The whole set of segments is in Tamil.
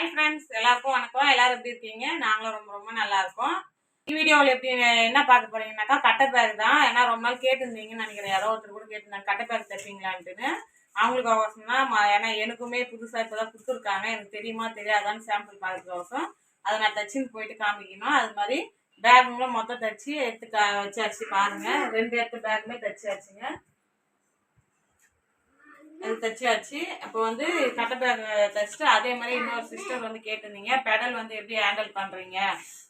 ஹை ஃப்ரெண்ட்ஸ் எல்லாருக்கும் வணக்கம். எல்லாரும் எப்படி இருக்கீங்க? நாங்களும் ரொம்ப ரொம்ப நல்லா இருக்கோம். வீடியோவில் எப்படி என்ன பார்க்க போறீங்கன்னாக்கா கட்டை தான். ஏன்னா ரொம்ப நாள் கேட்டிருந்தீங்கன்னு நினைக்கிறேன். யாரோ ஒருத்தர் கூட கேட்டிருந்தாங்க கட்டை தைப்பீங்களான்ட்டுன்னு அவங்களுக்கு அவசரம் தான். ஏன்னா எனக்குமே புதுசாக இப்போ தான் கொடுத்துருக்காங்க. எனக்கு தெரியுமா தெரியாதான்னு சாம்பிள் பார்க்கறதுக்கோசம். அதை நான் தச்சுன்னு போயிட்டு காமிக்கணும். அது மாதிரி பேக்குங்களும் மொத்தம் தச்சு எடுத்து க வச்சாச்சு பாருங்கள் ரெண்டு எடுத்து பேக்குமே தச்சாச்சுங்க. தைச்சாச்சு அப்போ வந்து கட்டை பேக் தைச்சிட்டு அதே மாதிரி இன்னொரு சிஸ்டர் வந்து கேட்டிருந்தீங்க பெடல் வந்து எப்படி ஹேண்டில் பண்ணுறீங்க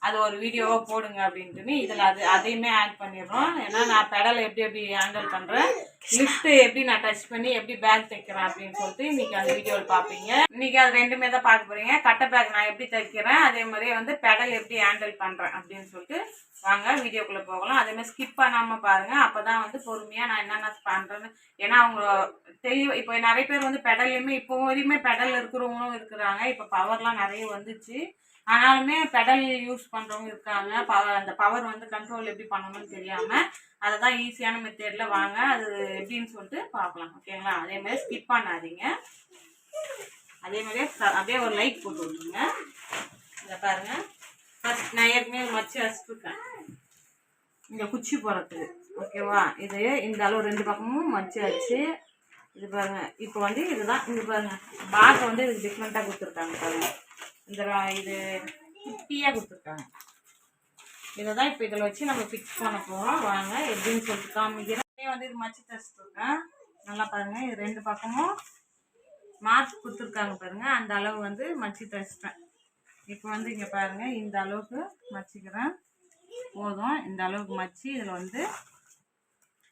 அது ஒரு வீடியோவாக போடுங்க அப்படின்ட்டுன்னு. இதில் அது அதையுமே ஆட் பண்ணிடுறோம். ஏன்னா நான் பெடலை எப்படி எப்படி ஹேண்டில் பண்ணுறேன் லிஃப்ட் எப்படி நான் டச் பண்ணி எப்படி பேக் தைக்கிறேன் அப்படின்னு சொல்லிட்டு இன்னைக்கு அந்த வீடியோவில் பார்ப்பீங்க. இன்னைக்கு அது ரெண்டுமே தான் பார்க்க போறீங்க. கட்டை பேக் நான் எப்படி தைக்கிறேன் அதே மாதிரியே வந்து பெடல் எப்படி ஹேண்டில் பண்ணுறேன் அப்படின்னு சொல்லிட்டு வாங்க வீடியோக்குள்ளே போகலாம். அதே மாதிரி ஸ்கிப் பண்ணாமல் பாருங்க. அப்போ தான் வந்து பொறுமையாக நான் என்னென்ன பண்ணுறேன்னு ஏன்னா அவங்க தெளிவு இப்போ நிறைய பேர் வந்து பெடல்லையுமே இப்போ வரையுமே பெடல் இருக்கிறவங்களும் இருக்கிறாங்க. இப்போ பவர்லாம் நிறைய வந்துச்சு. ஆனாலுமே பெடல் யூஸ் பண்ணுறவங்க இருக்காங்க. பவர் அந்த பவர் வந்து கண்ட்ரோல் எப்படி பண்ணணும்னு தெரியாமல் அதை தான் ஈஸியான மெத்தேடில் வாங்க. அது எப்படின்னு சொல்லிட்டு பார்க்கலாம். ஓகேங்களா அதே மாதிரி ஸ்கிப் பண்ணாதீங்க. அதே மாதிரியே அப்படியே ஒரு லைட் போட்டு விட்ருங்க இதை பாருங்கள் ஃபஸ்ட் நான் ஏற்கனவே மச்சு வச்சுருக்கேன் இங்கே குச்சி போடுறதுக்கு ஓகேவா இது இந்த அளவு ரெண்டு பக்கமும் மச்சு வச்சு இது பாருங்கள் இப்போ வந்து இதுதான். இது பாருங்கள் பாட்டை வந்து இதுக்கு டிஃப்ரெண்ட்டாக கொடுத்துருக்காங்க பாருங்கள் இந்த ரா- இது குட்டியாக கொடுத்துருக்காங்க. இதை தான் இப்போ இதில் வச்சு நம்ம ஃபிக்ஸ் பண்ண போகிறோம் வாங்க எப்படின்னு சொல்லிட்டு காமிக்கிறேன். இதே வந்து இது மச்சு தச்சுருக்கேன் நல்லா பாருங்கள் இது ரெண்டு பக்கமும் மார்க் கொடுத்துருக்காங்க பாருங்கள் அந்த அளவு வந்து மச்சு தச்சிட்டேன் இப்போ வந்து இங்கே பாருங்கள் இந்த அளவுக்கு மச்சிக்கிறேன். போதும் இந்த அளவுக்கு மச்சி இதில் வந்து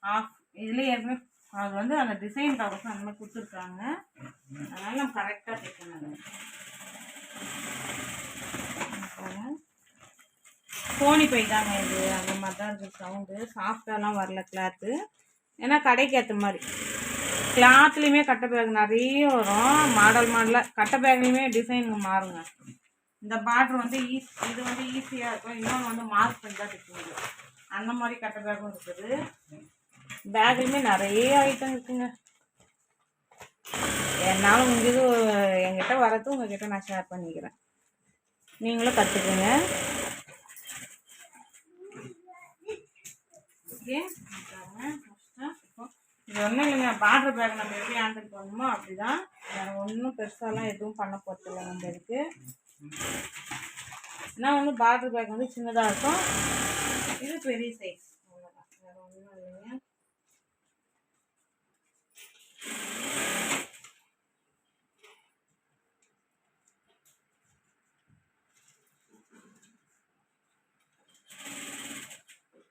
ஆஃப் இதுலேயே ஏற்கனவே அது வந்து அந்த டிசைன் பக்கம் அந்த மாதிரி கொடுத்துருக்காங்க. அதனால நம்ம கரெக்டாக தைக்கணும் கோணி பை தாங்க இது. அந்த மாதிரி தான் இருக்குது சவுண்டு சாஃப்டாலாம் வரல கிளாத்து ஏன்னா கடைக்கு ஏற்ற மாதிரி. கிளாத்லேயுமே கட்டை பேக் நிறைய வரும். மாடல் மாடலாக கட்டை பேக்லேயுமே டிசைன் மாறுங்க. இந்த பார்டர் வந்து ஈஸி இது வந்து ஈஸியாக இருக்கும். இன்னொன்று வந்து மார்க் பண்ணி தான் தைக்க அந்த மாதிரி கட்டை பேக்கும் இருக்குது. பேக்லேயுமே நிறைய ஐட்டம் இருக்குங்க. என்னால் முடிஞ்சது என்கிட்ட வரது உங்ககிட்ட நான் ஷேர் பண்ணிக்கிறேன். நீங்களும் கற்றுக்குங்க இது ஒன்றும் இல்லைங்க பார்டர் பேக் நம்ம எப்படி ஹேண்டில் பண்ணணுமோ அப்படிதான். வேறு ஒன்றும் பெருசாலாம் எதுவும் பண்ண போகிறதில்ல நம்ம இதுக்கு ஏன்னா வந்து பார்டர் பேக் வந்து சின்னதாக இருக்கும். இது பெரிய சைஸ் அவ்வளோதான் வேறு ஒன்றும் இல்லைங்க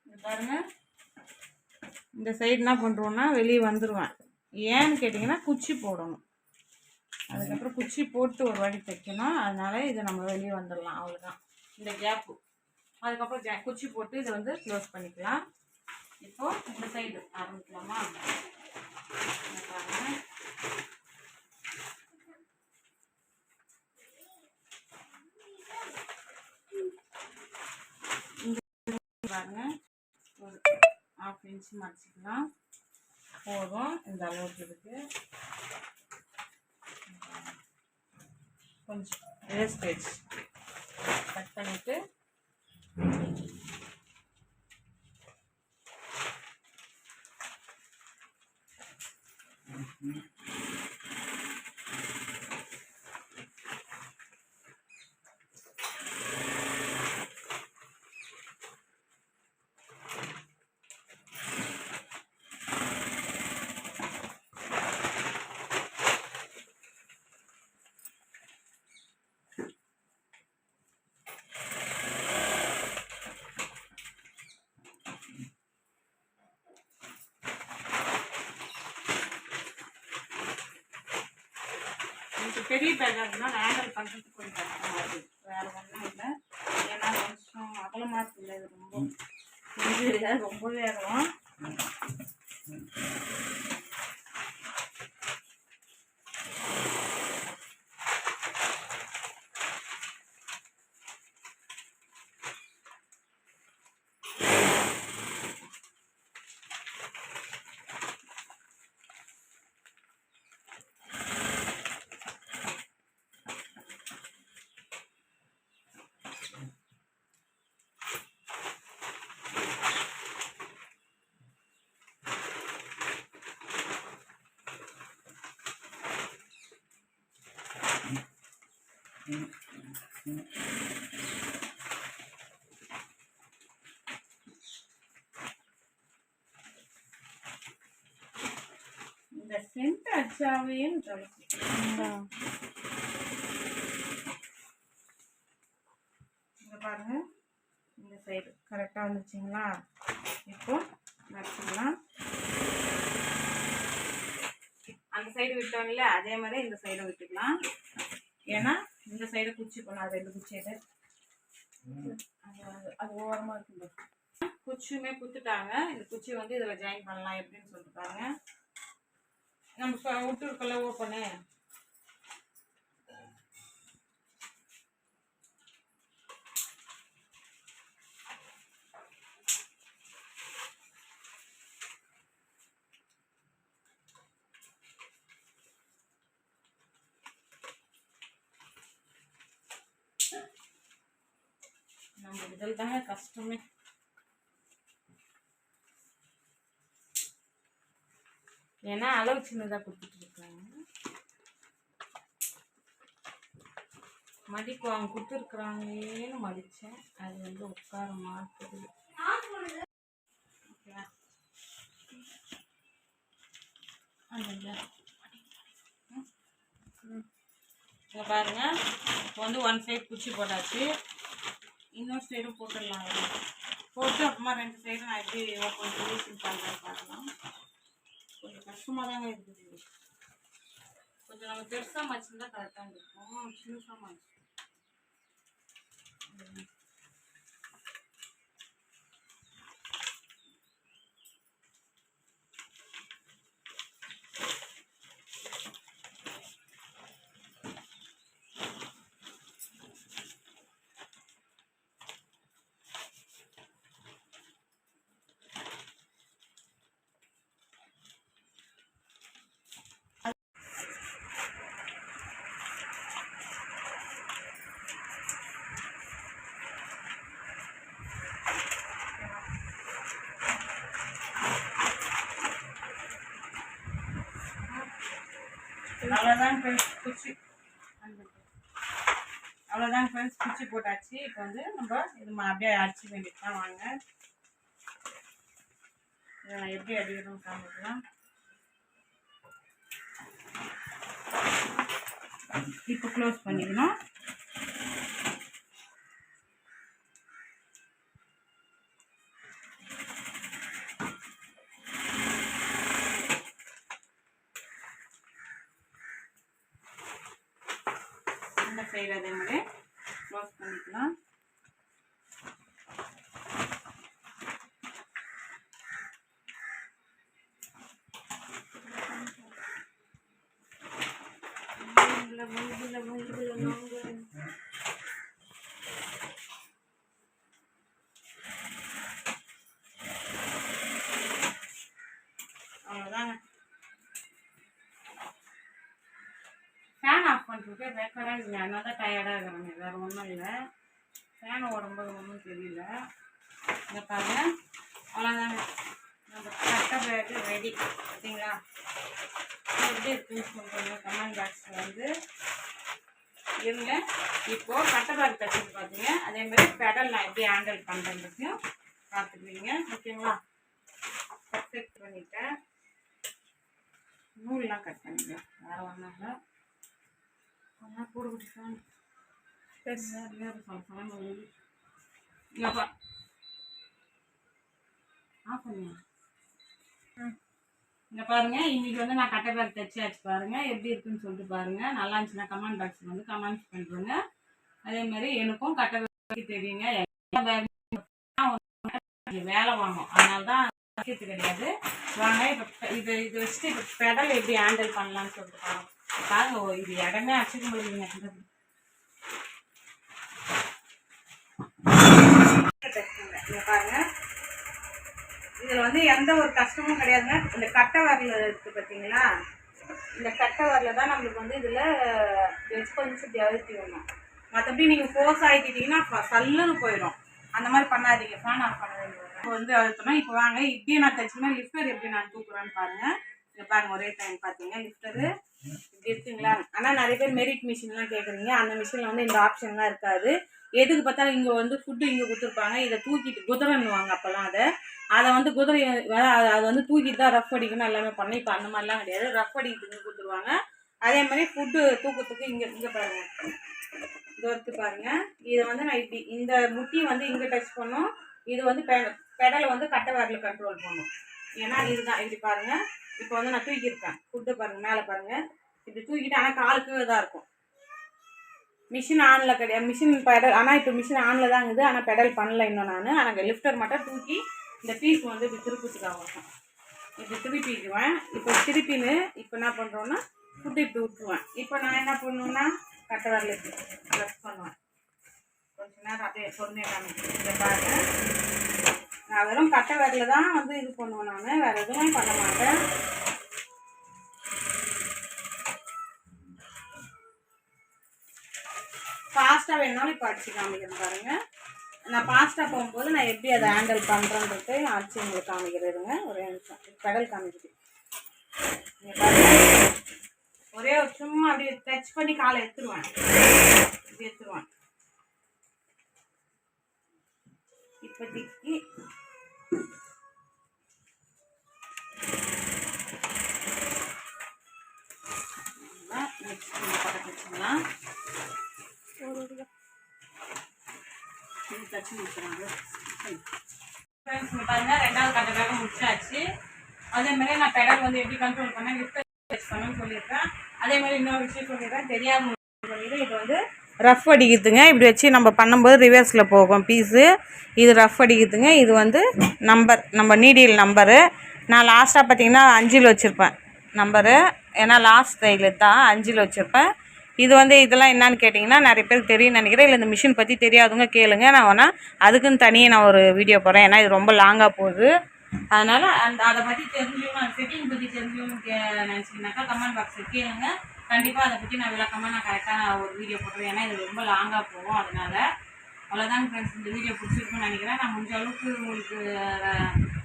இது பாருங்க இந்த சைடு என்ன பண்ணுறோன்னா வெளியே வந்துடுவேன் ஏன்னு கேட்டிங்கன்னா குச்சி போடணும். அதுக்கப்புறம் குச்சி போட்டு ஒரு வாட்டி தைக்கணும். அதனால இதை நம்ம வெளியே வந்துடலாம். அவ்வளோதான் இந்த கேப்பு அதுக்கப்புறம் கே குச்சி போட்டு இதை வந்து க்ளோஸ் பண்ணிக்கலாம். இப்போ இந்த சைடு ஆரம்பிக்கலாமா? பாருங்க. ஹாஃப் இன்ச்சு மடிச்சிக்கலாம் போதும். இந்த அளவுக்கு இருக்கு. கொஞ்சம் வேஸ்டேஜ் கட் பண்ணிவிட்டு எனக்கு பெரிய பேக்காக இருந்தால் நான் ஹேண்டில் பண்ணுறதுக்கு கொஞ்சம் கஷ்டமாக இருக்குது வேறு ஒன்றும் இல்லை. ஏன்னா கொஞ்சம் அகலமாக இருக்குல்ல இது ரொம்ப இது ரொம்பவே அகலம். இந்த சென்ட் அடிச்சாவே இங்க பாருங்க. இந்த சைடு கரெக்டாக வந்துச்சுங்களா இப்போ நடிச்சிடலாம் அந்த சைடு விட்டோம்ல அதே மாதிரி இந்த சைடு விட்டுக்கலாம். ஏன்னா இந்த சைடு குச்சி பண்ணாது ரெண்டு குச்சி இது அது- அது ஓரமாக இருக்குங்க குச்சியுமே குத்துட்டாங்க. இந்த குச்சி வந்து இதில் ஜாயின் பண்ணலாம் எப்படின்னு சொல்லிட்டு பாருங்க. நம்ம சொ- விட்டுருக்கல ஓப்பனு இதில் தாங்க கஷ்டமே. ஏன்னா அளவு சின்னதாக கொடுத்துட்டு இருக்காங்க. மடிப்பு அவங்க கொடுத்துருக்குறாங்களேன்னு மடித்தேன் அது வந்து உட்கார மாட்டுது. ஓகேவா? பாருங்க. இப்போ வந்து ஒன் சைட் குச்சி போட்டாச்சு. இன்னொரு சைடும் போட்டுடலாம். போட்டு அப்புறமா ரெண்டு சைடும் நான் எப்படி ஓப்பன் ரிலீஸிங் பண்ணுறேன் பார்க்கலாம் கொஞ்சம் கஷ்டமாக தாங்க இருக்குது. கொஞ்சம் நம்ம பெருசாக மச்சிருந்தா கரெக்டாக இருக்கும் சின்னசாக மச்சு அவ்வளோதான் ஃப்ரெண்ட்ஸ் குச்சி. அவ்வளோதான் ஃப்ரெண்ட்ஸ் குச்சி போட்டாச்சு. இப்போ வந்து நம்ம இது அப்படியே அடிச்சு வேண்டிட்டு தான் வாங்க. இதை நான் எப்படி அடிக்கணும்னு காமிக்கலாம். இப்போ க்ளோஸ் பண்ணிக்கணும். இந்த சைடு அதே மாதிரி க்ளோஸ் பண்ணிக்கலாம் போட்டுருக்கு ஆஃப் பண்ணிட்டு ரெக்கார்டாக அதனால தான் டயர்டாக இருக்கிறாங்க வேறு ஒன்றும் இல்லை. ஃபேன் ஓடும்போது ஒன்றும் தெரியல. இங்கே பாருங்க. அவ்வளோதாங்க நம்ம கரெக்டாக பேக்கு ரெடி பார்த்தீங்களா எப்படி இருக்குன்னு சொல்லுங்க கமெண்ட் பாக்ஸில் வந்து இருங்க. இப்போது கட்டை பேக் தச்சுட்டு பார்த்தீங்க அதே மாதிரி பெடல் நான் எப்படி ஹேண்டில் பண்ணுறதுக்கும் பார்த்துக்குவீங்க ஓகேங்களா? பர்ஃபெக்ட் பண்ணிட்டேன். நூல்லாம் கட் பண்ணிக்கலாம். வேறு ஒன்றும் இல்லை. கொஞ்சம் கூட பிடிச்சான் பெருசாக சொல்ல இல்லைப்பா ஆஃப் பண்ணியா? இங்க பாருங்க இன்னைக்கு வந்து நான் கட்டை பேக் தைச்சாச்சு பாருங்க. எப்படி இருக்குன்னு சொல்லிட்டு பாருங்க. நல்லா இருந்துச்சுன்னா கமெண்ட் பாக்ஸ்ல வந்து கமெண்ட்ஸ் பண்ணுறேங்க அதே மாதிரி எனக்கும் கட்டை பேக் தெரியுங்க வேலை வாங்கும். அதனால தான் கிடையாது. வாங்க இப்போ இது இது வச்சுட்டு இப்போ பெடல் எப்படி ஹேண்டில் பண்ணலாம்னு சொல்லிட்டு பாருங்க. பாருங்க இது இடமே அடிச்சுக்க முடியலைங்க. பாருங்க. இதுல வந்து எந்த ஒரு கஷ்டமும் கிடையாதுங்க. இந்த கட்டை வரல இருக்கு பார்த்தீங்களா இந்த கட்டை வரல தான் நம்மளுக்கு வந்து இதுல வச்சு கொஞ்சம் இப்படி அழுத்தி விடணும். மற்றபடி நீங்க ஃபோர்ஸ் ஆகிட்டீங்கன்னா சல்லுன்னு போயிடும். அந்த மாதிரி பண்ணாதீங்க. ஃபேன் ஆஃப் பண்ண வேண்டியது இப்போ வந்து அழுத்தணும். இப்போ வாங்க. இப்படியே நான் தைச்சுன்னா லிஃப்டர் எப்படி நான் தூக்குறேன்னு பாருங்க. பாருங்க ஒரே டைம் பார்த்தீங்க லிஃப்டரு இப்படி இருக்குங்களா? ஆனால் நிறைய பேர் மெரிட் மிஷின்லாம் கேட்குறீங்க அந்த மிஷினில் வந்து இந்த ஆப்ஷன்லாம் இருக்காது. எதுக்கு பார்த்தாலும் இங்கே வந்து ஃபுட்டு இங்கே கொடுத்துருப்பாங்க. இதை தூக்கிட்டு குதிரைன்னுவாங்க அப்போல்லாம் அதை. அதை வந்து குதிரை அதை வந்து தூக்கிட்டு தான் ரஃப் அடிக்கணும் எல்லாமே பண்ணி இப்போ அந்த மாதிரிலாம் கிடையாது. ரஃப் அடிக்கிறதுக்கு கொடுத்துருவாங்க. அதே மாதிரி ஃபுட்டு தூக்கத்துக்கு இங்கே இங்கே பாருங்க. இது இருக்கு பாருங்க. இதை வந்து நான் இப்படி இந்த முட்டி வந்து இங்கே டச் பண்ணும். இது வந்து பெடலை வந்து கட்டை விரல கண்ட்ரோல் பண்ணும். ஏன்னா இதுதான். இப்படி பாருங்க. இப்போ வந்து நான் தூக்கியிருக்கேன். ஃபுட்டை பாருங்கள் மேலே பாருங்கள் இப்படி தூக்கிட்டு ஆனால் காலுக்கு இதாக இருக்கும். மிஷின் ஆனில் கிடையாது. மிஷின் பெடல் ஆனால் இப்போ மிஷின் ஆனில் தான் இருக்குது. ஆனால் பெடல் பண்ணல இன்னும் நான். ஆனால் லிஃப்டர் மட்டும் தூக்கி இந்த பீஸ் வந்து இப்படி திருப்பிட்டுக்காக இப்படி திருப்பிக்குவேன் இப்போ திருப்பின்னு இப்போ என்ன பண்ணுறோன்னா ஃபுட்டு இப்படி விட்டுருவேன் இப்போ நான் என்ன பண்ணுவேன்னா கட்டை வரல ப்ரெஸ் பண்ணுவேன். கொஞ்ச நேரம் அப்படியே பொறுமையாக காமிக்கிறேன். இதை நான் வெறும் கட்டை விரல தான் வந்து இது பண்ணுவேன் நான். வேறு எதுவும் பண்ண மாட்டேன். ஃபாஸ்ட்டாக வேணாலும் இப்போ அடிச்சு காமிக்கிறேன் பாருங்க. நான் ஃபாஸ்ட்டாக போகும்போது நான் எப்படி அதை ஹேண்டில் பண்ணுறேன்றது அடிச்சு உங்களுக்கு காமிக்கிறதுங்க ஒரே நிமிஷம். கடல் காமிக்குது. ஒரே சும்மா அப்படியே டச் பண்ணி காலை எடுத்துருவேன். இப்படி எடுத்துருவேன். இப்போதைக்கு வச்சுக்கலாம். தச்சு முடிச்சுறாங்க ரெண்டாவது முடிச்சாச்சு. அதே மாதிரி நான் பெடல் வந்து எப்படி கண்ட்ரோல் பண்ணேன் பண்ணணும்னு சொல்லியிருக்கேன். அதே மாதிரி இன்னொரு விஷயம் தெரியாம இது வந்து ரஃப் அடிக்குதுங்க. இப்படி வச்சு நம்ம பண்ணும்போது ரிவர்ஸில் போகும் பீஸு இது ரஃப் அடிக்குதுங்க. இது வந்து நம்பர் நம்ம நீடியல் நம்பரு நான் லாஸ்ட்டாக பார்த்தீங்கன்னா அஞ்சில் வச்சுருப்பேன். நம்பரு ஏன்னா லாஸ்ட் தையில் தான் அஞ்சில் வச்சுருப்பேன். இது வந்து இதெல்லாம் என்னன்னு கேட்டிங்கன்னா நிறைய பேருக்கு தெரியும்னு நினைக்கிறேன். இல்லை இந்த மிஷின் பற்றி தெரியாதவங்க கேளுங்க. நான் வேணால் அதுக்குன்னு தனியாக நான் ஒரு வீடியோ போடுறேன். ஏன்னா இது ரொம்ப லாங்காக போகுது. அதனால் அந்த அதை பற்றி தெரிஞ்சுக்கணும். செட்டிங் பற்றி தெரிஞ்சுக்கணும் கே நினச்சிங்கனாக்கா கமெண்ட் பாக்ஸில் கேளுங்க. கண்டிப்பாக அதை பற்றி நான் விளக்கமாக நான் கரெக்டாக ஒரு வீடியோ போட்டுருவேன் ஏன்னா இது ரொம்ப லாங்காக போகும். அதனால் அவ்வளோதான் ஃப்ரெண்ட்ஸ் இந்த வீடியோ பிடிச்சிருக்குன்னு நினைக்கிறேன். நான் முடிஞ்ச அளவுக்கு உங்களுக்கு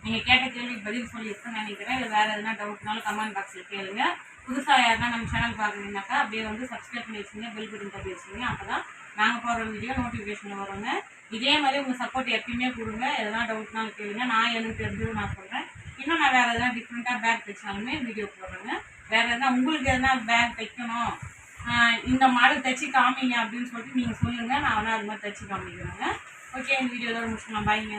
நீங்கள் கேட்ட கேள்விக்கு பதில் சொல்லியிருக்கேன்னு நினைக்கிறேன். இல்லை வேறு எதுனா டவுட்னாலும் கமெண்ட் பாக்ஸில் கேளுங்கள் புதுசாக யாருன்னா நம்ம சேனல் பார்க்குறீங்கனாக்கா அப்படியே வந்து சப்ஸ்கிரைப் பண்ணி வச்சுங்க பெல் பட்டன் தட்டி வச்சுங்க அப்போ தான் நாங்கள் போடுற வீடியோ நோட்டிஃபிகேஷன் வருங்க. இதே மாதிரி உங்கள் சப்போர்ட் எப்பயுமே கொடுங்க. எதனா டவுட்னாலும் கேளுங்க. நான் எனக்கு தெரிஞ்சது நான் சொல்கிறேன் இன்னும் நான் வேறு எதனா டிஃப்ரெண்ட்டாக பேக் தைச்சாலுமே வீடியோ போடுறேங்க. வேறு எதனா உங்களுக்கு எதனா பேக் தைக்கணும் இந்த மாடல் தைச்சி காமிங்க அப்படின்னு சொல்லிட்டு நீங்கள் சொல்லுங்கள் நான் வேணால் அது மாதிரி தைச்சி காமிக்கிறேங்க. ஓகே இந்த வீடியோ தான் முடிச்சுக்கலாம். பாய்ங்க